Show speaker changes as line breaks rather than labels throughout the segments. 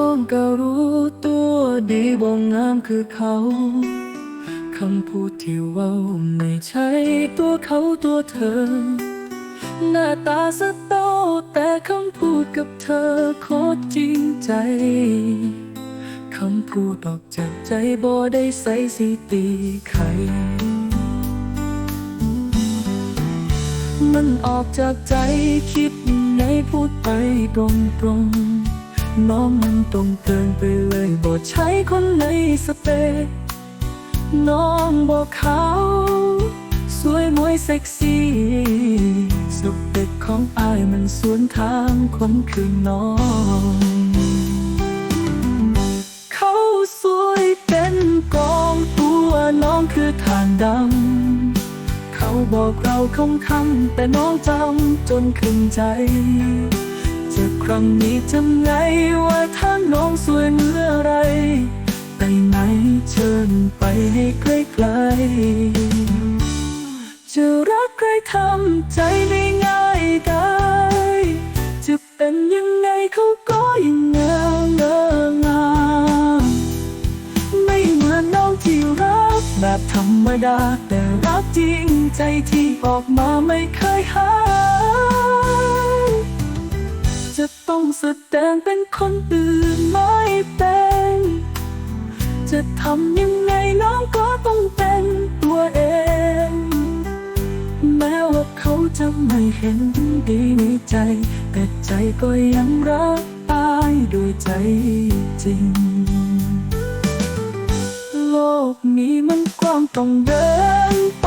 ้องก็รู้ตัวดีบ่งามคือเขาคำพูดที่ว่าไม่ใช่ตัวเขาตัวเธอ หน้าตาสะโตแต่คำพูดกับเธอโคตรจริงใจคำพูดออกจากใจบ่ได้ใส่สีตีไข่มันออกจากใจคิดในพูดไปตรงตรง น้องมันตรงเกินไปเลยบ่ใช้คนในสเปคน้องบอกเขา สวยมวยเซ็กซี่สเปคของอายมันสวนทางคนคือน้อง เขาสวยเป็นกองตัวน้องคือฐานดำ เขาบอกเราคงทำแต่น้องจำจนขึ้นใจ จากครั้งนี้จำไงว่าถ้าน้องสวยเมื่อไรไปไหนเชิญไปให้ไกลๆจะรักใครทำใจได้ง่ายได้จะเป็นยังไงเขาก็ยังงามงางามไม่เหมือนน้องที่รักแบบธรรมดาแต่รักจริงใจที่ออกมาไม่เคยหา ต้องแดงเป็นคนอื่นไม่เป็น จะทำยังไงน้องก็ต้องเป็นตัวเอง แม้ว่าเขาจะไม่เห็นดีในใจ แต่ใจก็ยังรักอายด้วยใจจริง โลกนี้มันกว้างต้องเดินไป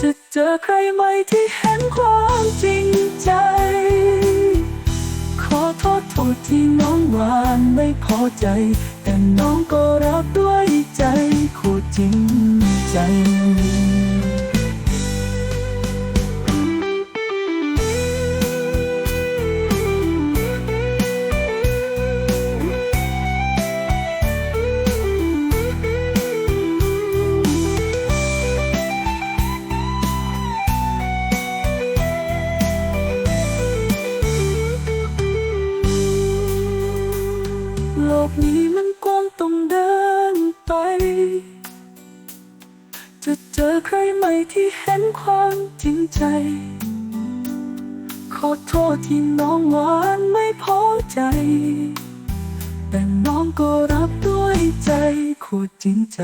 จะเจอใครไหมที่เห็นความจริง ที่น้องหวานไม่พอใจ แต่น้องก็รับด้วยใจโคตรจริงใจ จะเจอใครไหมที่เห็นความจริงใจ ขอโทษที่น้องหวานไม่พอใจ แต่น้องก็รับด้วยใจโคตรจริงใจ